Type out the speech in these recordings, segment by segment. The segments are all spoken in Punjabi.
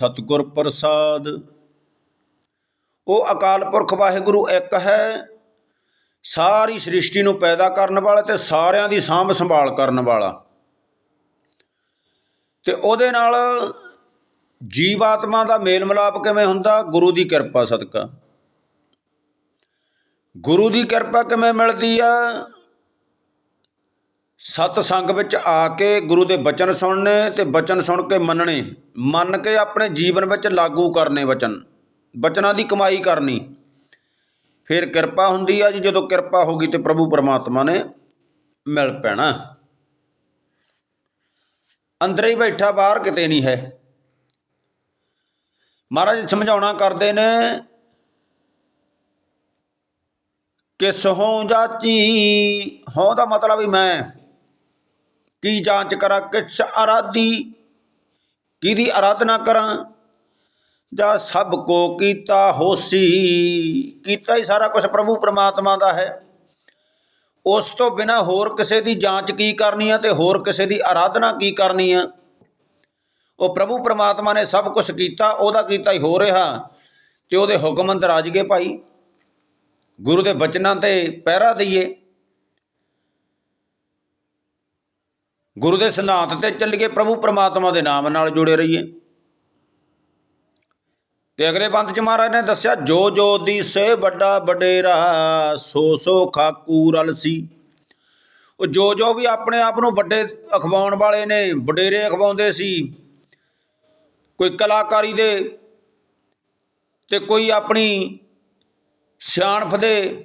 ਸਤਿਗੁਰ ਪ੍ਰਸਾਦ। ਉਹ ਅਕਾਲ ਪੁਰਖ ਵਾਹਿਗੁਰੂ ਇੱਕ ਹੈ। ਸਾਰੀ ਸ੍ਰਿਸ਼ਟੀ ਨੂੰ ਪੈਦਾ ਕਰਨ ਵਾਲਾ ਤੇ ਸਾਰਿਆਂ ਦੀ ਸਾਂਭ ਸੰਭਾਲ ਕਰਨ ਵਾਲਾ। ਤੇ ਉਹਦੇ ਨਾਲ ਜੀਵ ਆਤਮਾ ਦਾ ਮੇਲ ਮਿਲਾਪ ਕਿਵੇਂ ਹੁੰਦਾ? ਗੁਰੂ ਦੀ ਕਿਰਪਾ ਸਦਕਾ। ਗੁਰੂ ਦੀ ਕਿਰਪਾ ਕਿਵੇਂ ਮਿਲਦੀ ਆ? ਸਤ ਸੰਗ ਵਿੱਚ ਆ ਕੇ ਗੁਰੂ ਦੇ ਬਚਨ ਸੁਣਨੇ ਤੇ ਬਚਨ ਸੁਣ ਕੇ ਮੰਨਣੇ। ਮੰਨ ਕੇ ਆਪਣੇ ਜੀਵਨ ਵਿੱਚ ਲਾਗੂ ਕਰਨੇ ਵਚਨ ਬਚਨਾਂ ਦੀ ਕਮਾਈ ਕਰਨੀ। ਫਿਰ ਕਿਰਪਾ ਹੁੰਦੀ ਆ ਜੀ, ਜਦੋਂ ਕਿਰਪਾ ਹੋ ਗਈ ਤੇ ਪ੍ਰਭੂ ਪਰਮਾਤਮਾ ਨੇ ਮਿਲ ਪੈਣਾ। ਅੰਦਰ ਹੀ ਬੈਠਾ, ਬਾਹਰ ਕਿਤੇ ਨਹੀਂ ਹੈ। ਮਹਾਰਾਜ ਸਮਝਾਉਣਾ ਕਰਦੇ ਨੇ ਕਿ ਸਹੋਂ ਜਾਚੀ? ਹੋਂ ਦਾ ਮਤਲਬ ਵੀ ਮੈਂ। ਕੀ ਜਾਂਚ ਕਰਾਂ, ਕਿਛ ਅਰਾਧੀ ਕਿਹਦੀ ਆਰਾਧਨਾ ਕਰਾਂ? ਜਾਂ ਸਭ ਕੋ ਕੀਤਾ ਹੋਸੀ। ਕੀਤਾ ਹੀ ਸਾਰਾ ਕੁਝ ਪ੍ਰਭੂ ਪ੍ਰਮਾਤਮਾ ਦਾ ਹੈ। ਉਸ ਤੋਂ ਬਿਨਾ ਹੋਰ ਕਿਸੇ ਦੀ ਜਾਂਚ ਕੀ ਕਰਨੀ ਆ ਤੇ ਹੋਰ ਕਿਸੇ ਦੀ ਆਰਾਧਨਾ ਕੀ ਕਰਨੀ ਆ? ਉਹ ਪ੍ਰਭੂ ਪ੍ਰਮਾਤਮਾ ਨੇ ਸਭ ਕੁਝ ਕੀਤਾ, ਉਹਦਾ ਕੀਤਾ ਹੀ ਹੋ ਰਿਹਾ। ਤੇ ਉਹਦੇ ਹੁਕਮ ਅੰਦਰ ਰਾਜ ਗਏ ਭਾਈ। ਗੁਰੂ ਦੇ ਬਚਨਾਂ ਤੇ ਪਹਿਰਾ ਦਈਏ। ਗੁਰੂ ਦੇ ਸਿਧਾਂਤ ਤੇ ਚੱਲੀਏ ਪ੍ਰਭੂ ਪਰਮਾਤਮਾ ਦੇ ਨਾਮ ਨਾਲ ਜੁੜੇ ਰਹੀਏ। ਤੇ ਅਗਲੇ ਪੰਥ ਚ ਮਹਾਰਾਜ ਨੇ ਦੱਸਿਆ, ਜੋ ਜੋ ਦੀ ਸੇ ਵੱਡਾ ਵਡੇਰਾ, ਸੋ ਸੋ ਖਾਕੂ ਰਲਸੀ। ਉਹ ਜੋ ਜੋ ਵੀ ਆਪਣੇ ਆਪ ਨੂੰ ਵੱਡੇ ਅਖਵਾਉਣ ਵਾਲੇ ਨੇ, ਵਡੇਰੇ ਅਖਵਾਉਂਦੇ ਸੀ, ਕੋਈ ਕਲਾਕਾਰੀ ਦੇ ਤੇ ਕੋਈ ਆਪਣੀ ਸਿਆਣਪ ਦੇ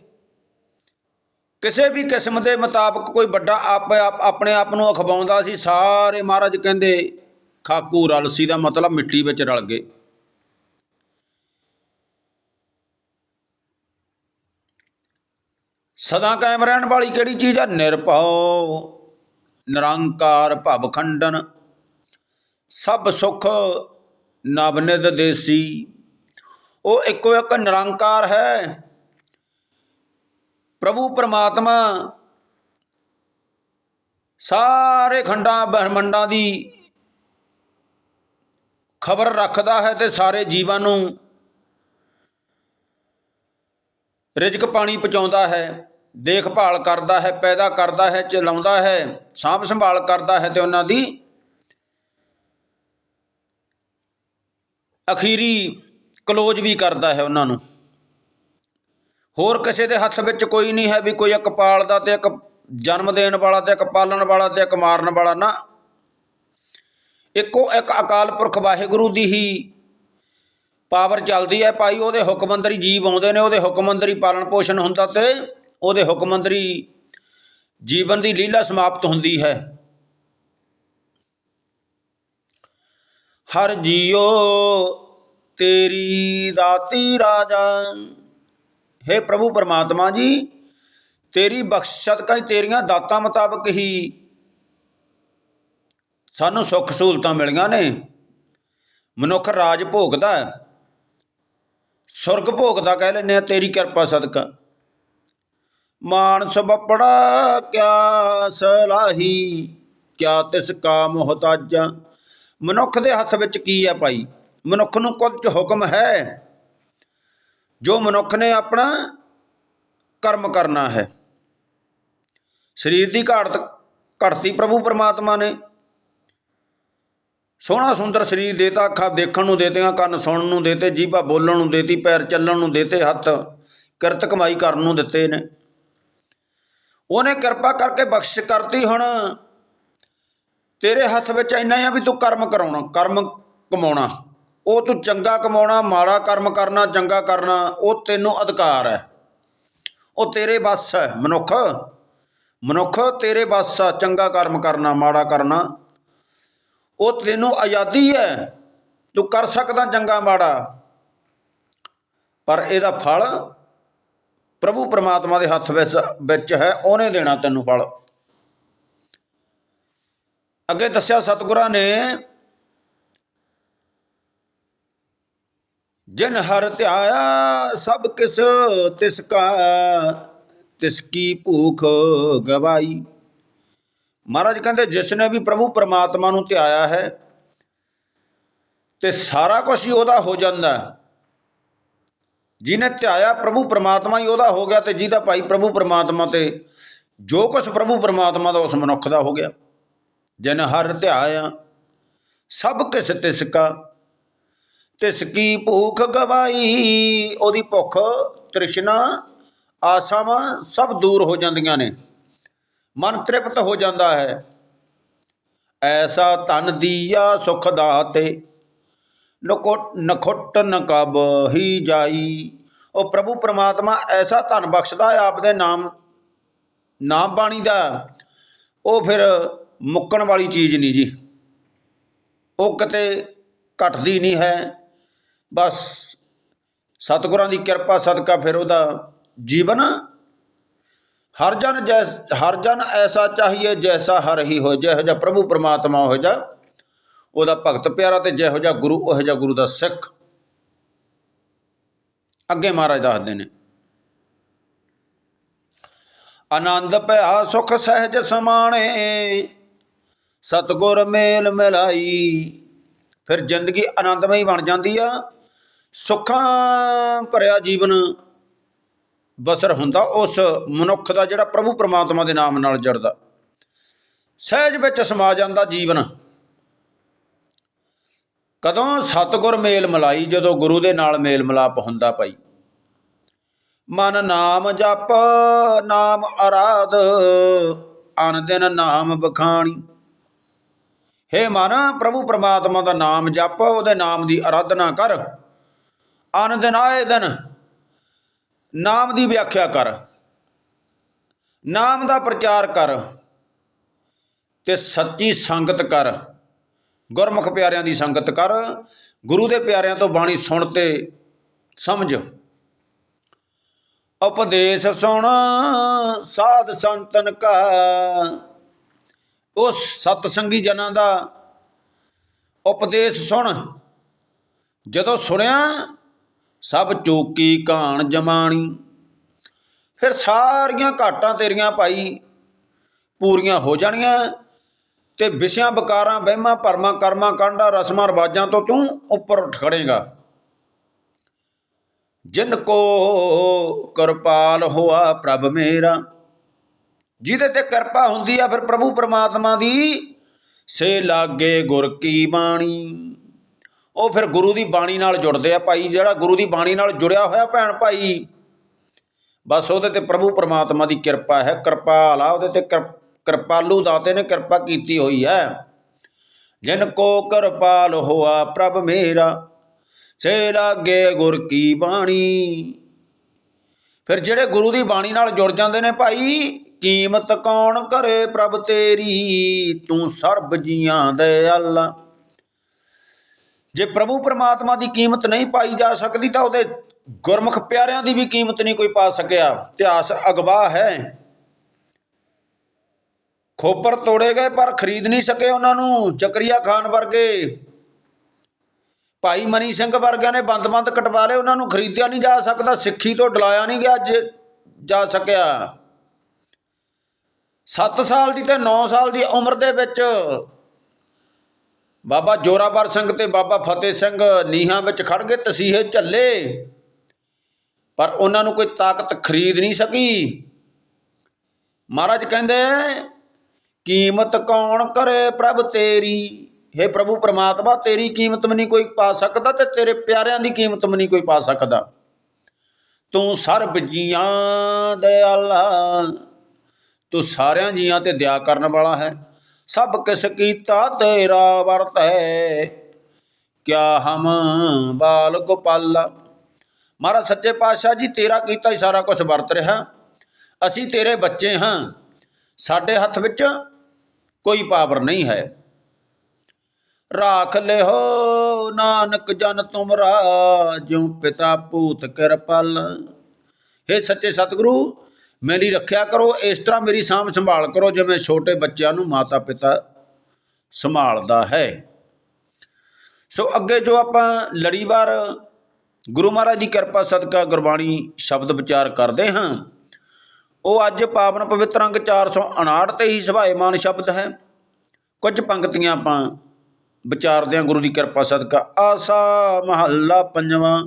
ਕਿਸੇ ਵੀ ਕਿਸਮ ਦੇ ਮੁਤਾਬਕ ਕੋਈ ਵੱਡਾ ਆਪ ਆਪਣੇ ਆਪ ਨੂੰ ਅਖਵਾਉਂਦਾ ਸੀ, ਸਾਰੇ ਮਹਾਰਾਜ ਕਹਿੰਦੇ, ਖਾਕੂ ਰਲਸੀ ਦਾ ਮਤਲਬ ਮਿੱਟੀ ਵਿੱਚ ਰਲ ਗਏ। ਸਦਾ ਕਾਇਮ ਰਹਿਣ ਵਾਲੀ ਕਿਹੜੀ ਚੀਜ਼ ਆ? ਨਿਰਭਉ, ਨਿਰੰਕਾਰ ਭਵ ਖੰਡਨ। ਸਭ ਸੁਖ ਨਵਨਿਦ ਦੇਸੀ ਉਹ ਇੱਕੋ ਇੱਕ ਨਿਰੰਕਾਰ ਹੈ। ਪ੍ਰਭੂ ਪਰਮਾਤਮਾ ਸਾਰੇ ਖੰਡਾਂ ਬ੍ਰਹਮੰਡਾਂ ਦੀ ਖਬਰ ਰੱਖਦਾ ਹੈ ਤੇ ਸਾਰੇ ਜੀਵਾਂ ਨੂੰ ਰਿਜਕ ਪਾਣੀ ਪਹੁੰਚਾਉਂਦਾ ਹੈ, ਦੇਖਭਾਲ ਕਰਦਾ ਹੈ, ਪੈਦਾ ਕਰਦਾ ਹੈ, ਚਲਾਉਂਦਾ ਹੈ, ਸਾਂਭ ਸੰਭਾਲ ਕਰਦਾ ਹੈ ਤੇ ਉਹਨਾਂ ਦੀ ਅਖੀਰੀ ਕਲੋਜ਼ ਵੀ ਕਰਦਾ ਹੈ ਉਹਨਾਂ ਨੂੰ। ਹੋਰ ਕਿਸੇ ਦੇ ਹੱਥ ਵਿੱਚ ਕੋਈ ਨਹੀਂ ਹੈ ਵੀ ਕੋਈ ਇੱਕ ਪਾਲਦਾ ਤੇ ਇੱਕ ਜਨਮ ਦੇਣ ਵਾਲਾ ਤੇ ਇੱਕ ਪਾਲਣ ਵਾਲਾ ਤੇ ਇੱਕ ਮਾਰਨ ਵਾਲਾ ਨਾ। ਇੱਕੋ ਇੱਕ ਅਕਾਲ ਪੁਰਖ ਵਾਹਿਗੁਰੂ ਦੀ ਹੀ ਪਾਵਰ ਚੱਲਦੀ ਹੈ ਭਾਈ, ਉਹਦੇ ਹੁਕਮੰਦਰੀ ਜੀਵ ਆਉਂਦੇ ਨੇ, ਉਹਦੇ ਹੁਕਮ ਅੰਦਰ ਪਾਲਣ ਪੋਸ਼ਣ ਹੁੰਦਾ ਤੇ ਉਹਦੇ ਹੁਕਮ ਅੰਦਰ ਜੀਵਨ ਦੀ ਲੀਲਾ ਸਮਾਪਤ ਹੁੰਦੀ ਹੈ। ਹਰ ਜੀਓ ਤੇਰੀ ਦਾਤੀ ਰਾਜਾ। हे ਪ੍ਰਭੂ ਪਰਮਾਤਮਾ ਜੀ, ਤੇਰੀ ਬਖਸ਼ਤ ਕਾ ਤੇਰੀਆਂ ਦਾਤਾਂ ਮੁਤਾਬਕ ਹੀ ਸਾਨੂੰ ਸੁੱਖ ਸਹੂਲਤਾਂ ਮਿਲੀਆਂ ਨੇ। ਮਨੁੱਖ ਰਾਜ ਭੋਗਦਾ ਸੁਰਗ ਭੋਗਦਾ ਕਹਿ ਲੈਨੇ ਆ ਤੇਰੀ ਕਿਰਪਾ ਸਦਕਾ। ਮਾਨਸ ਬੱਪੜਾ ਕਿਆ ਸਲਾਹੀ, ਕਿਆ ਤਿਸ ਕਾ ਮੁਹਤਾਜਾ ਮਨੁੱਖ ਦੇ ਹੱਥ ਵਿੱਚ ਕੀ ਹੈ ਭਾਈ? ਮਨੁੱਖ ਨੂੰ ਕੁਝ ਹੁਕਮ ਹੈ? ਜੋ ਮਨੁੱਖ ਨੇ ਆਪਣਾ ਕਰਮ ਕਰਨਾ ਹੈ। ਸਰੀਰ ਦੀ ਘਾਟ ਘਟਤੀ ਪ੍ਰਭੂ ਪਰਮਾਤਮਾ ਨੇ। ਸੋਹਣਾ ਸੁੰਦਰ ਸਰੀਰ ਦੇਤਾ, ਅੱਖਾਂ ਦੇਖਣ ਨੂੰ ਦੇਤੀਆਂ, ਕੰਨ ਸੁਣਨ ਨੂੰ ਦੇਤੇ, ਜੀਭਾ ਬੋਲਣ ਨੂੰ ਦੇਤੀ, ਪੈਰ ਚੱਲਣ ਨੂੰ ਦੇਤੇ, ਹੱਥ ਕਿਰਤ ਕਮਾਈ ਕਰਨ ਨੂੰ ਦਿੱਤੇ ਨੇ। ਉਹਨੇ ਕਿਰਪਾ ਕਰਕੇ ਬਖਸ਼ ਕਰਤੀ ਹੁਣ। ਤੇਰੇ ਹੱਥ ਵਿੱਚ ਇੰਨਾ ਹੀ ਆ ਵੀ ਤੂੰ ਕਰਮ ਕਰਾਉਣਾ, ਕਰਮ ਕਮਾਉਣਾ। ਉਹ ਤੂੰ ਚੰਗਾ ਕਮਾਉਣਾ, ਮਾੜਾ ਕਰਮ ਕਰਨਾ, ਚੰਗਾ ਕਰਨਾ, ਉਹ ਤੈਨੂੰ ਅਧਿਕਾਰ ਹੈ। ਉਹ ਤੇਰੇ ਵੱਸ ਹੈ, ਮਨੁੱਖ। ਮਨੁੱਖ ਤੇਰੇ ਵੱਸ ਆ ਚੰਗਾ ਕਰਮ ਕਰਨਾ, ਮਾੜਾ ਕਰਨਾ। ਉਹ ਤੈਨੂੰ ਆਜ਼ਾਦੀ ਹੈ। ਤੂੰ ਕਰ ਸਕਦਾ ਚੰਗਾ, ਮਾੜਾ। ਪਰ ਇਹਦਾ ਫਲ ਪ੍ਰਭੂ ਪਰਮਾਤਮਾ ਦੇ ਹੱਥ ਵਿੱਚ ਵਿੱਚ ਹੈ, ਉਹਨੇ ਦੇਣਾ ਤੈਨੂੰ ਫਲ। ਅੱਗੇ ਦੱਸਿਆ ਸਤਿਗੁਰਾਂ ਨੇ ਜਿਨ ਹਰ ਧਿਆਇਆ ਸਭ ਕਿਸ ਤਿਸ ਕਾ, ਤਿਸ ਕੀ ਭੂਖ ਗਵਾਈ। ਮਹਾਰਾਜ ਕਹਿੰਦੇ, ਜਿਸ ਨੇ ਵੀ ਪ੍ਰਭੂ ਪਰਮਾਤਮਾ ਨੂੰ ਧਿਆਇਆ ਹੈ, ਤੇ ਸਾਰਾ ਕੁਝ ਹੀ ਉਹਦਾ ਹੋ ਜਾਂਦਾ ਜਿਹਨੇ ਧਿਆਇਆ ਪ੍ਰਭੂ ਪਰਮਾਤਮਾ ਹੀ ਉਹਦਾ ਹੋ ਗਿਆ ਤੇ ਜਿਹਦਾ ਭਾਈ ਪ੍ਰਭੂ ਪਰਮਾਤਮਾ ਤੇ, ਜੋ ਕੁਝ ਪ੍ਰਭੂ ਪਰਮਾਤਮਾ ਦਾ ਉਸ ਮਨੁੱਖ ਦਾ ਹੋ ਗਿਆ। ਜਿਨ ਹਰ ਧਿਆਇਆ ਸਭ ਕਿਸ ਤਿਸ ਕਾ ਤਿਸ ਕੀ ਭੂਖ ਗਵਾਈ? ਉਹਦੀ ਭੁੱਖ, ਤ੍ਰਿਸ਼ਨਾ, ਆਸਾਵਾਂ ਸਭ ਦੂਰ ਹੋ ਜਾਂਦੀਆਂ ਨੇ। ਮਨ ਤ੍ਰਿਪਤ ਹੋ ਜਾਂਦਾ ਹੈ। ਐਸਾ ਤਨ ਦੀਆ ਸੁਖ ਦਾਤੇ, ਨਕੁੱਟ, ਨਖੁੱਟ ਨਕਬ ਹੀ ਜਾਈ। ਉਹ ਪ੍ਰਭੂ ਪ੍ਰਮਾਤਮਾ ਐਸਾ ਧਨ ਬਖਸ਼ਦਾ ਹੈ, ਆਪਦੇ ਨਾਮ ਨਾਮ ਬਾਣੀ ਦਾ। ਉਹ ਫਿਰ ਮੁੱਕਣ ਵਾਲੀ ਚੀਜ਼ ਨਹੀਂ ਜੀ। ਉਹ ਕਿਤੇ ਘਟਦੀ ਨਹੀਂ ਹੈ। ਬਸ। ਸਤਿਗੁਰਾਂ ਦੀ ਕਿਰਪਾ, ਸਦਕਾ ਫਿਰ ਉਹਦਾ ਜੀਵਨ। ਹਰ ਜਨ ਜੈਸ, ਹਰ ਜਨ ਐਸਾ ਚਾਹੀਏ ਜੈਸਾ ਹਰ ਹੀ ਹੋ ਜਿਹੋ ਜਿਹਾ ਪ੍ਰਭੂ ਪਰਮਾਤਮਾ ਹੋ ਜਾ ਉਹਦਾ ਭਗਤ ਪਿਆਰਾ ਤੇ ਜਿਹੋ ਜਿਹਾ ਗੁਰੂ ਉਹ ਜਿਹਾ ਗੁਰੂ ਦਾ ਸਿੱਖ। ਅੱਗੇ ਮਹਾਰਾਜ ਦੱਸਦੇ ਨੇ। ਆਨੰਦ ਭਇਆ, ਸੁਖ ਸਹਿਜ ਸਮਾਣੇ, ਸਤਗੁਰ ਮੇਲ ਮਿਲਾਈ। ਫਿਰ ਜ਼ਿੰਦਗੀ ਆਨੰਦਮਈ ਬਣ ਜਾਂਦੀ ਆ। ਸੁੱਖਾਂ ਭਰਿਆ ਜੀਵਨ ਬਸਰ ਹੁੰਦਾ, ਉਸ ਮਨੁੱਖ ਦਾ ਜਿਹੜਾ ਪ੍ਰਭੂ ਪਰਮਾਤਮਾ ਦੇ ਨਾਮ ਨਾਲ ਜੁੜਦਾ। ਸਹਿਜ ਵਿੱਚ ਸਮਾ ਜਾਂਦਾ ਜੀਵਨ। ਕਦੋਂ ਸਤਗੁਰ ਮੇਲ ਮਲਾਈ, ਜਦੋਂ ਗੁਰੂ ਦੇ ਨਾਲ ਮੇਲ ਮਿਲਾਪ ਹੁੰਦਾ ਭਾਈ। ਮਨ ਨਾਮ ਜਪ, ਨਾਮ ਆਰਾਧ ਅਨ ਦਿਨ ਨਾਮ ਬਖਾਣੀ। ਹੇ ਮਨ, ਪ੍ਰਭੂ ਪਰਮਾਤਮਾ ਦਾ ਨਾਮ ਜਪ, ਉਹਦੇ ਨਾਮ ਦੀ ਆਰਾਧਨਾ ਕਰ। ਅਨ ਦਿਨ ਆਏ ਦਿਨ। ਨਾਮ ਦੀ ਵਿਆਖਿਆ ਕਰ। ਨਾਮ ਦਾ ਪ੍ਰਚਾਰ ਕਰ ਤੇ ਸੱਚੀ ਸੰਗਤ ਕਰ। ਗੁਰਮੁਖ ਪਿਆਰਿਆਂ ਦੀ ਸੰਗਤ ਕਰ। ਗੁਰੂ ਦੇ ਪਿਆਰਿਆਂ ਤੋਂ ਬਾਣੀ ਸੁਣ ਤੇ ਸਮਝ। ਉਪਦੇਸ਼ ਸੁਣ, ਸਾਧ ਸੰਤਨ ਕਾ ਉਸ ਸਤ ਸੰਗੀ ਜਨਾਂ ਦਾ ਉਪਦੇਸ਼ ਸੁਣ। ਜਦੋਂ ਸੁਣਿਆ ਸਭ ਚੋਕੀ ਕਾਣ ਜਮਾਣੀ। ਫਿਰ ਸਾਰੀਆਂ ਘਾਟਾਂ ਤੇਰੀਆਂ ਭਾਈ ਪੂਰੀਆਂ ਹੋ ਜਾਣੀਆਂ ਤੇ ਵਿਸ਼ਿਆਂ ਬਕਾਰਾਂ ਵਹਿਮਾਂ, ਭਰਮਾਂ, ਕਰਮਾਂ, ਕਾਂਡਾ, ਰਸਮਾਂ, ਰਵਾਜਾਂ ਤੋਂ ਤੂੰ ਉੱਪਰ ਉੱਠ ਖੜੇਗਾ। ਜਿਨ ਕੋ ਕਿਰਪਾਲ ਹੋਆ ਪ੍ਰਭ ਮੇਰਾ, ਜਿਹਦੇ ਤੇ ਕਿਰਪਾ ਹੁੰਦੀ ਆ ਫਿਰ ਪ੍ਰਭੂ ਪਰਮਾਤਮਾ ਦੀ, ਸੇ ਲਾਗੇ ਗੁਰ ਕੀ ਬਾਣੀ। ਉਹ ਫਿਰ ਗੁਰੂ ਦੀ ਬਾਣੀ ਨਾਲ ਜੁੜਦੇ ਆ ਭਾਈ, ਜਿਹੜਾ ਗੁਰੂ ਦੀ ਬਾਣੀ ਨਾਲ ਜੁੜਿਆ ਹੋਇਆ ਭੈਣ ਭਾਈ। ਬਸ ਉਹਦੇ ਤੇ ਪ੍ਰਭੂ ਪਰਮਾਤਮਾ ਦੀ ਕਿਰਪਾ ਹੈ, ਕਿਰਪਾਲ ਆ, ਉਹਦੇ ਤੇ ਕਿਰ- ਕਿਰਪਾਲੂ ਦਾਤੇ ਨੇ ਕਿਰਪਾ ਕੀਤੀ ਹੋਈ ਹੈ। ਜਿਨ ਕੋ ਕਿਰਪਾਲ ਹੋਆ ਪ੍ਰਭ ਮੇਰਾ ਸੇ ਲਾਗੇ ਗੁਰ ਕੀ ਬਾਣੀ। ਫਿਰ ਜਿਹੜੇ ਗੁਰੂ ਦੀ ਬਾਣੀ ਨਾਲ ਜੁੜ ਜਾਂਦੇ ਨੇ ਭਾਈ, ਕੀਮਤ ਕੌਣ ਕਰੇ ਪ੍ਰਭ ਤੇਰੀ, ਤੂੰ ਸਰਬ ਜੀਆਂ ਦੇ ਅੱਲਾ। ਜੇ ਪ੍ਰਭੂ ਪਰਮਾਤਮਾ ਦੀ ਕੀਮਤ ਨਹੀਂ ਪਾਈ ਜਾ ਸਕਦੀ ਤਾਂ ਉਹਦੇ ਗੁਰਮੁਖ ਪਿਆਰਿਆਂ ਦੀ ਵੀ ਕੀਮਤ ਨਹੀਂ ਕੋਈ ਪਾ ਸਕਿਆ। ਇਤਿਹਾਸ ਅਗਵਾ ਹੈ। ਖੋਪਰ ਤੋੜੇ ਗਏ ਪਰ ਖਰੀਦ ਨਹੀਂ ਸਕੇ ਉਹਨਾਂ ਨੂੰ ਚਕਰੀਆ ਖਾਨ ਵਰਗੇ। ਭਾਈ ਮਨੀ ਸਿੰਘ ਵਰਗਿਆਂ ਨੇ ਬੰਦ-ਬੰਦ ਕਟਵਾ ਲਏ ਉਹਨਾਂ ਨੂੰ ਖਰੀਦਿਆ ਨਹੀਂ ਜਾ ਸਕਦਾ, ਸਿੱਖੀ ਤੋਂ ਡਲਾਇਆ ਨਹੀਂ ਗਿਆ ਜੇ ਜਾ ਸਕਿਆ। 7 ਸਾਲ ਦੀ ਤੇ 9 ਸਾਲ ਦੀ ਉਮਰ ਦੇ ਵਿੱਚ ਬਾਬਾ ਜੋਰਾਵਰ ਸਿੰਘ ਤੇ ਬਾਬਾ ਫਤਿਹ ਸਿੰਘ ਨੀਹਾਂ ਵਿੱਚ ਖੜ ਗਏ ਤਸੀਹੇ ਝੱਲੇ। ਪਰ ਉਹਨਾਂ ਨੂੰ ਕੋਈ ਤਾਕਤ ਖਰੀਦ ਨਹੀਂ ਸਕੀ। ਮਹਾਰਾਜ ਕਹਿੰਦੇ, ਕੀਮਤ ਕੌਣ ਕਰੇ ਪ੍ਰਭ ਤੇਰੀ? हे ਪ੍ਰਭੂ ਪ੍ਰਮਾਤਮਾ, ਤੇਰੀ ਕੀਮਤ ਵੀ ਨਹੀਂ ਕੋਈ ਪਾ ਸਕਦਾ ਤੇ ਤੇਰੇ ਪਿਆਰਿਆਂ ਦੀ ਕੀਮਤ ਵੀ ਨਹੀਂ ਕੋਈ ਪਾ ਸਕਦਾ। ਤੂੰ ਸਰਬ ਜੀਆਂ ਦਇਆਲਾ ਤੂੰ ਸਾਰਿਆਂ ਜੀਆਂ ਤੇ ਦਇਆ ਕਰਨ ਵਾਲਾ ਹੈ। ਸਭ ਕਿਸ ਕੀਤਾ ਤੇਰਾ ਵਰਤ। ਹੈ ਕਿਆ ਹਮ ਬਾਲ ਗੋਪਾਲ ਮਹਾਰਾਜ ਸੱਚੇ ਪਾਤਸ਼ਾਹ ਜੀ, ਤੇਰਾ ਕੀਤਾ ਹੀ ਸਾਰਾ ਕੁਝ ਵਰਤ ਰਿਹਾ। ਅਸੀਂ ਤੇਰੇ ਬੱਚੇ ਹਾਂ। ਸਾਡੇ ਹੱਥ ਵਿੱਚ ਕੋਈ ਪਾਵਰ ਨਹੀਂ ਹੈ। ਰਾਖ ਲਿਓ ਨਾਨਕ ਜਨ ਤੁਮਰਾ, ਜਿਉ ਪਿਤਾ ਪੂਤ ਕਿਰਪਾਲ। हे ਸੱਚੇ ਸਤਿਗੁਰੂ ਮੇਰੀ ਰੱਖਿਆ ਕਰੋ, ਇਸ ਤਰ੍ਹਾਂ ਮੇਰੀ ਸਾਂਭ ਸੰਭਾਲ ਕਰੋ ਜਿਵੇਂ ਛੋਟੇ ਬੱਚਿਆਂ ਨੂੰ ਮਾਤਾ ਪਿਤਾ ਸੰਭਾਲਦਾ ਹੈ। ਸੋ ਅੱਗੇ ਜੋ ਆਪਾਂ ਲੜੀਵਾਰ, ਗੁਰੂ ਮਹਾਰਾਜ ਦੀ ਕਿਰਪਾ, ਸਦਕਾ, ਗੁਰਬਾਣੀ ਸ਼ਬਦ ਵਿਚਾਰ ਕਰਦੇ ਹਾਂ, ਉਹ ਅੱਜ ਪਾਵਨ ਪਵਿੱਤਰ ਅੰਗ 459 ਤੇ ਹੀ ਸੁਭਾਏਮਾਨ ਸ਼ਬਦ ਹੈ। ਕੁਝ ਪੰਕਤੀਆਂ ਆਪਾਂ ਵਿਚਾਰਦੇ ਹਾਂ, ਗੁਰੂ ਦੀ ਕਿਰਪਾ, ਸਦਕਾ। ਆਸਾ ਮਹੱਲਾ ਪੰਜਵਾਂ।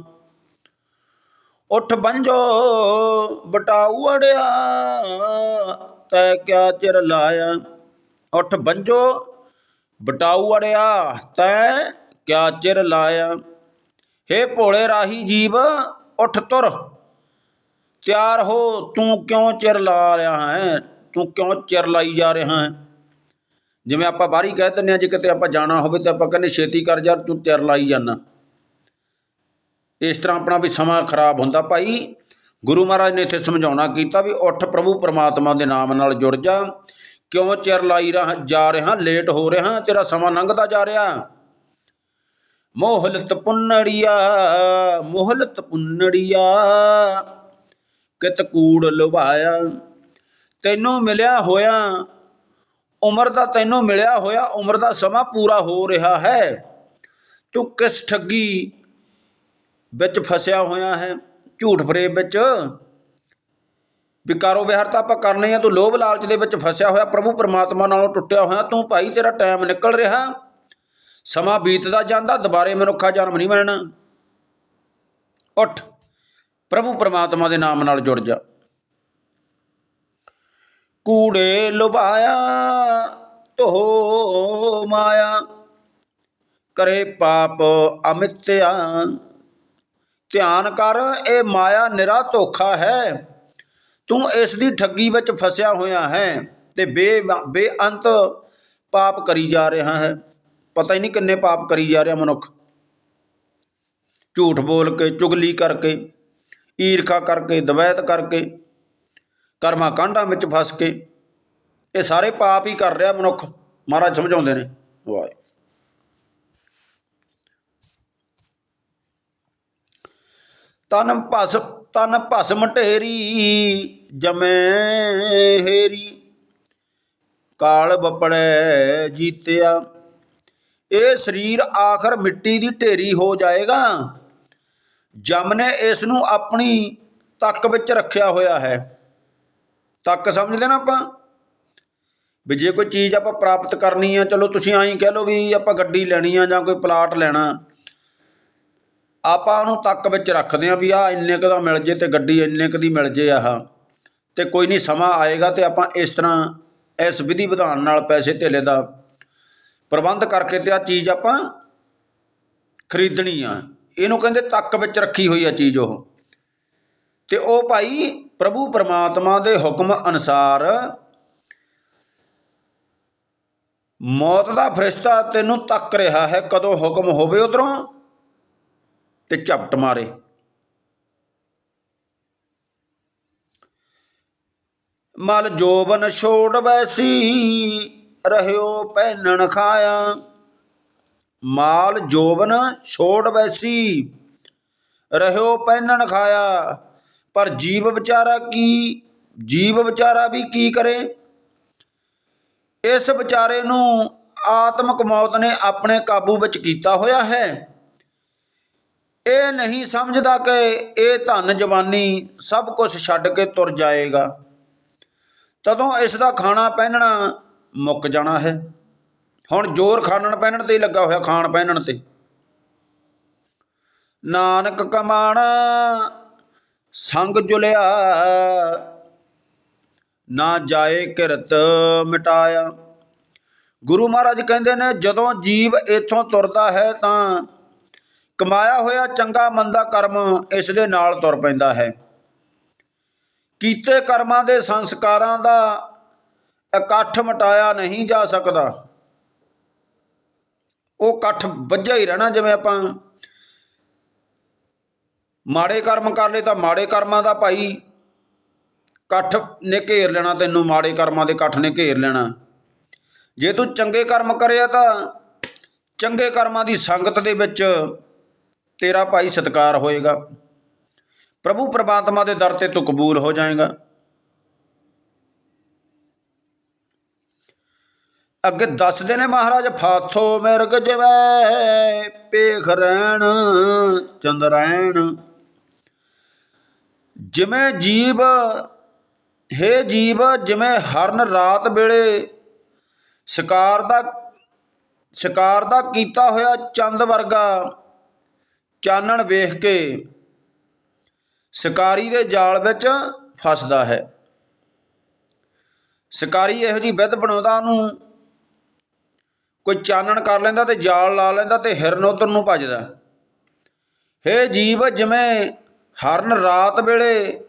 ਉੱਠ ਬੰਜੋ ਬਟਾਊ ਅੜਿਆ, ਤੈ ਕਿਆ ਚਿਰ ਲਾਇਆ? ਉੱਠ ਬੰਜੋ ਬਟਾਊ ਅੜਿਆ, ਤੈ ਕਿਆ ਚਿਰ ਲਾਇਆ? ਹੇ ਭੋਲੇ ਰਾਹੀ ਜੀਵ, ਉੱਠ ਤੁਰ। ਤਿਆਰ ਹੋ, ਤੂੰ ਕਿਉਂ ਚਿਰ ਲਾ ਰਿਹਾ ਹੈ? ਤੂੰ ਕਿਉਂ ਚਿਰ ਲਾਈ ਜਾ ਰਿਹਾ ਹੈ? ਜਿਵੇਂ ਆਪਾਂ ਬਾਹਰੀ ਕਹਿ ਦਿੰਦੇ ਹਾਂ, ਜੇ ਕਿਤੇ ਆਪਾਂ ਜਾਣਾ ਹੋਵੇ ਤਾਂ ਆਪਾਂ ਕਹਿੰਦੇ ਛੇਤੀ ਕਰ ਯਾਰ ਤੂੰ ਚਿਰ ਲਾਈ ਜਾਣਾ ਇਸ ਤਰ੍ਹਾਂ ਆਪਣਾ ਵੀ ਸਮਾਂ ਖਰਾਬ ਹੁੰਦਾ ਭਾਈ। ਗੁਰੂ ਮਹਾਰਾਜ ਨੇ ਇੱਥੇ ਸਮਝਾਉਣਾ ਕੀਤਾ ਵੀ ਉੱਠ ਪ੍ਰਭੂ ਪਰਮਾਤਮਾ ਦੇ ਨਾਮ ਨਾਲ ਜੁੜ ਜਾ। ਕਿਉਂ ਚਿਰ ਲਾਈ ਰਹਾ ਜਾ ਰਿਹਾ, ਲੇਟ ਹੋ ਰਿਹਾ, ਤੇਰਾ ਸਮਾਂ ਲੰਘਦਾ ਜਾ ਰਿਹਾ। ਮੋਹਲਤ ਪੁੰਨੜੀਆ ਮੋਹਲਤ ਪੁੰਨੜੀਆ, ਕਿਤ ਕੂੜ ਲੁਭਾਇਆ। ਤੈਨੂੰ ਮਿਲਿਆ ਹੋਇਆ, ਉਮਰ ਦਾ ਤੈਨੂੰ ਮਿਲਿਆ ਹੋਇਆ, ਉਮਰ ਦਾ ਸਮਾਂ ਪੂਰਾ ਹੋ ਰਿਹਾ ਹੈ। ਤੂੰ ਕਿਸ ਠੱਗੀ ਵਿੱਚ ਫਸਿਆ ਹੋਇਆ ਹੈ, ਝੂਠ ਫਰੇਬ ਵਿੱਚ। ਵੀ ਕਾਰੋਬਾਰ ਤਾਂ ਆਪਾਂ ਕਰਨੇ ਆ, ਤੂੰ ਲੋਭ ਲਾਲਚ ਦੇ ਵਿੱਚ ਫਸਿਆ ਹੋਇਆ, ਪ੍ਰਭੂ ਪਰਮਾਤਮਾ ਨਾਲੋਂ ਟੁੱਟਿਆ ਹੋਇਆ, ਤੂੰ ਭਾਈ ਤੇਰਾ ਟਾਈਮ ਨਿਕਲ ਰਿਹਾ। ਸਮਾਂ ਬੀਤਦਾ ਜਾਂਦਾ, ਦੁਬਾਰੇ ਮਨੁੱਖਾ ਜਨਮ ਨਹੀਂ ਮਿਲਣਾ। ਉੱਠ, ਪ੍ਰਭੂ ਪਰਮਾਤਮਾ ਦੇ ਨਾਮ ਨਾਲ ਜੁੜ ਜਾ। ਕੂੜੇ ਲੁਭਾਇਆ ਧੋ ਮਾਇਆ, ਕਰੇ ਪਾਪ ਅਮਿਤਿਆ। ਧਿਆਨ ਕਰ, ਇਹ ਮਾਇਆ ਨਿਰਾ ਧੋਖਾ ਹੈ। ਤੂੰ ਇਸ ਦੀ ਠੱਗੀ ਵਿੱਚ ਫਸਿਆ ਹੋਇਆ ਹੈ ਤੇ ਬੇ, ਬੇਅੰਤ ਪਾਪ ਕਰੀ ਜਾ ਰਿਹਾ ਹੈ। ਪਤਾ ਹੀ ਨਹੀਂ ਕਿੰਨੇ ਪਾਪ ਕਰੀ ਜਾ ਰਿਹਾ ਮਨੁੱਖ। ਝੂਠ ਬੋਲ ਕੇ, ਚੁਗਲੀ ਕਰਕੇ, ਈਰਖਾ ਕਰਕੇ, ਦਵੈਤ ਕਰਕੇ, ਕਰਮਾਂ ਕਾਂਡਾਂ ਵਿੱਚ ਫਸ ਕੇ, ਇਹ ਸਾਰੇ ਪਾਪ ਹੀ ਕਰ ਰਿਹਾ ਮਨੁੱਖ। ਮਹਾਰਾਜ ਸਮਝਾਉਂਦੇ ਨੇ। ਵਾਹ। ਤਨ ਭਸ, ਤਨ ਭਸਮ ਢੇਰੀ ਜਮੈ ਹੇਰੀ। ਕਾਲ ਬਪੜੈ ਜੀਤਿਆ, ਇਹ ਸਰੀਰ ਆਖਰ ਮਿੱਟੀ ਦੀ ਢੇਰੀ ਹੋ ਜਾਏਗਾ। ਜਮ ਨੇ ਇਸ ਨੂੰ ਆਪਣੀ ਤੱਕ ਵਿੱਚ ਰੱਖਿਆ ਹੋਇਆ ਹੈ। ਤੱਕ ਸਮਝਦੇ ਨਾ ਆਪਾਂ? ਵੀ ਜੇ ਕੋਈ ਚੀਜ਼ ਆਪਾਂ ਪ੍ਰਾਪਤ ਕਰਨੀ ਆ, ਚਲੋ ਤੁਸੀਂ ਐਂ ਕਹਿ ਲਓ ਵੀ ਆਪਾਂ ਗੱਡੀ ਲੈਣੀ ਆ ਜਾਂ ਕੋਈ ਪਲਾਟ ਲੈਣਾ। ਆਪਾਂ ਉਹਨੂੰ ਤੱਕ ਵਿੱਚ ਰੱਖਦੇ ਆ ਵੀ ਆ ਇੰਨੇ ਕੁ ਦਾ ਮਿਲ ਜੇ ਤੇ ਗੱਡੀ ਇੰਨੇ ਕੁ ਦੀ ਮਿਲ ਜੇ ਆਹ। ਤੇ ਕੋਈ ਨਹੀਂ ਸਮਾਂ ਆਏਗਾ ਤੇ ਆਪਾਂ ਇਸ ਤਰ੍ਹਾਂ ਇਸ ਵਿਧੀ ਵਿਧਾਨ ਨਾਲ ਪੈਸੇ ਧੇਲੇ ਦਾ ਪ੍ਰਬੰਧ ਕਰਕੇ ਤੇ ਆ ਚੀਜ਼ ਆਪਾਂ ਖਰੀਦਣੀ ਆ। ਇਹਨੂੰ ਕਹਿੰਦੇ ਤੱਕ ਵਿੱਚ ਰੱਖੀ ਹੋਈ ਆ ਚੀਜ਼ ਉਹ। ਤੇ ਉਹ ਭਾਈ ਪ੍ਰਭੂ ਪਰਮਾਤਮਾ ਦੇ ਹੁਕਮ ਅਨੁਸਾਰ ਮੌਤ ਦਾ ਫਰਿਸ਼ਤਾ ਤੈਨੂੰ ਤੱਕ ਰਿਹਾ ਹੈ ਕਦੋਂ ਹੁਕਮ ਹੋਵੇ ਉਧਰੋਂ? ਤੇ ਝਪਟ ਮਾਰੇ। ਮਲ ਜੋਬਨ ਛੋੜ ਵੈਸੀ ਰਹਿਓ ਪਹਿਨਣ ਖਾਇਆ। ਮਾਲ ਜੋਬਨ ਛੋੜ ਵੈਸੀ ਰਹਿਓ ਪਹਿਨਣ ਖਾਇਆ। ਪਰ ਜੀਵ ਵਿਚਾਰਾ ਕੀ, ਜੀਵ ਵਿਚਾਰਾ ਵੀ ਕੀ ਕਰੇ? ਇਸ ਵਿਚਾਰੇ ਨੂੰ ਆਤਮਕ ਮੌਤ ਨੇ ਆਪਣੇ ਕਾਬੂ ਵਿੱਚ ਕੀਤਾ ਹੋਇਆ ਹੈ। ਇਹ ਨਹੀਂ ਸਮਝਦਾ ਕਿ ਇਹ ਧਨ ਜਵਾਨੀ ਸਭ ਕੁਝ ਛੱਡ ਕੇ ਤੁਰ ਜਾਏਗਾ। ਤਦੋਂ ਇਸ ਦਾ ਖਾਣਾ ਪਹਿਨਣਾ ਮੁੱਕ ਜਾਣਾ ਹੈ। ਹੁਣ ਜ਼ੋਰ ਖਾਣਨ ਪਹਿਨਣ ਤੇ ਹੀ ਲੱਗਾ ਹੋਇਆ ਖਾਣ ਪਹਿਨਣ ਤੇ। ਨਾਨਕ ਕਮਾਣ, ਸੰਗ ਜੁਲਿਆ, ਨਾ ਜਾਏ ਕਿਰਤ ਮਿਟਾਇਆ। ਗੁਰੂ ਮਹਾਰਾਜ ਕਹਿੰਦੇ ਨੇ, ਜਦੋਂ ਜੀਵ ਇੱਥੋਂ ਤੁਰਦਾ ਹੈ ਤਾਂ ਕਮਾਇਆ ਹੋਇਆ ਚੰਗਾ ਮੰਦਾ ਕਰਮ ਇਸ ਦੇ ਨਾਲ ਤੁਰ ਪੈਂਦਾ ਹੈ। ਕੀਤੇ ਕਰਮਾਂ ਦੇ ਸੰਸਕਾਰਾਂ ਦਾ ਇਕੱਠ ਮਟਾਇਆ ਨਹੀਂ ਜਾ ਸਕਦਾ। ਉਹ ਇਕੱਠ ਵੱਜਿਆ ਹੀ ਰਹਿਣਾ, ਜਿਵੇਂ ਆਪਾਂ ਮਾੜੇ ਕਰਮ ਕਰ ਲਏ ਤਾਂ ਮਾੜੇ ਕਰਮਾਂ ਦਾ ਭਾਈ ਇਕੱਠ ਨੇ ਘੇਰ ਲੈਣਾ, ਤੈਨੂੰ ਮਾੜੇ ਕਰਮਾਂ ਦੇ ਇਕੱਠ ਨੇ ਘੇਰ ਲੈਣਾ। ਜੇ ਤੂੰ ਚੰਗੇ ਕਰਮ ਕਰਿਆ ਤਾਂ ਚੰਗੇ ਕਰਮਾਂ ਦੀ ਸੰਗਤ ਦੇ ਵਿੱਚ ਤੇਰਾ ਭਾਈ ਸਤਕਾਰ ਹੋਏਗਾ। ਪ੍ਰਭੂ ਪਰਮਾਤਮਾ ਦੇ ਦਰ ਤੇ ਤੂੰ ਕਬੂਲ ਹੋ ਜਾਏਗਾ। ਅੱਗੇ ਦੱਸਦੇ ਨੇ ਮਹਾਰਾਜ, ਫਾਥੋ ਮਿਰਗ ਜਿਵੇਂ ਪੇਖ ਰਹਿਣ ਚੰਦਰੈਣ ਜਿਵੇਂ ਜੀਵ, ਹੇ ਜੀਵ, ਜਿਵੇਂ ਹਰਨ ਰਾਤ ਵੇਲੇ ਸ਼ਿਕਾਰ ਦਾ ਸ਼ਿਕਾਰ ਦਾ ਕੀਤਾ ਹੋਇਆ ਚੰਦ ਵਰਗਾ ਚਾਨਣ ਵੇਖ ਕੇ ਸ਼ਿਕਾਰੀ ਦੇ ਜਾਲ ਵਿੱਚ ਫਸਦਾ ਹੈ। ਸ਼ਿਕਾਰੀ ਇਹੋ ਜੀ ਵਿਧ ਬਣਾਉਂਦਾ ਉਹਨੂੰ ਕੋਈ ਚਾਨਣ ਕਰ ਲੈਂਦਾ ਤੇ ਜਾਲ ਲਾ ਲੈਂਦਾ ਤੇ ਹਿਰਨ ਉਧਰ ਨੂੰ ਭੱਜਦਾ। ਹੇ ਜੀਵ, ਜਿਵੇਂ ਹਰਨ ਰਾਤ ਵੇਲੇ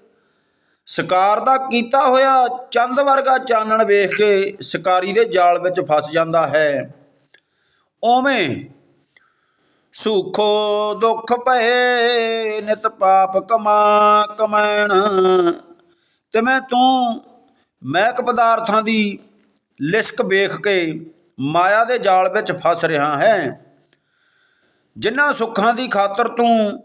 ਸ਼ਿਕਾਰ ਦਾ ਕੀਤਾ ਹੋਇਆ ਚੰਦ ਵਰਗਾ ਚਾਨਣ ਵੇਖ ਕੇ ਸ਼ਿਕਾਰੀ ਦੇ ਜਾਲ ਵਿੱਚ ਫਸ ਜਾਂਦਾ ਹੈ, ਉਵੇਂ ਸੁਖੋ ਦੁੱਖ ਭਏ, ਨਿਤ ਪਾਪ ਕਮਾ ਕਮੈਣ। ਤੇ ਮੈਂ ਤੂੰ ਮਹਿਕ ਪਦਾਰਥਾਂ ਦੀ ਲਿਸ਼ਕ ਵੇਖ ਕੇ ਮਾਇਆ ਦੇ ਜਾਲ ਵਿੱਚ ਫਸ ਰਿਹਾ ਹੈ। ਜਿਨ੍ਹਾਂ ਸੁੱਖਾਂ ਦੀ ਖਾਤਰ ਤੂੰ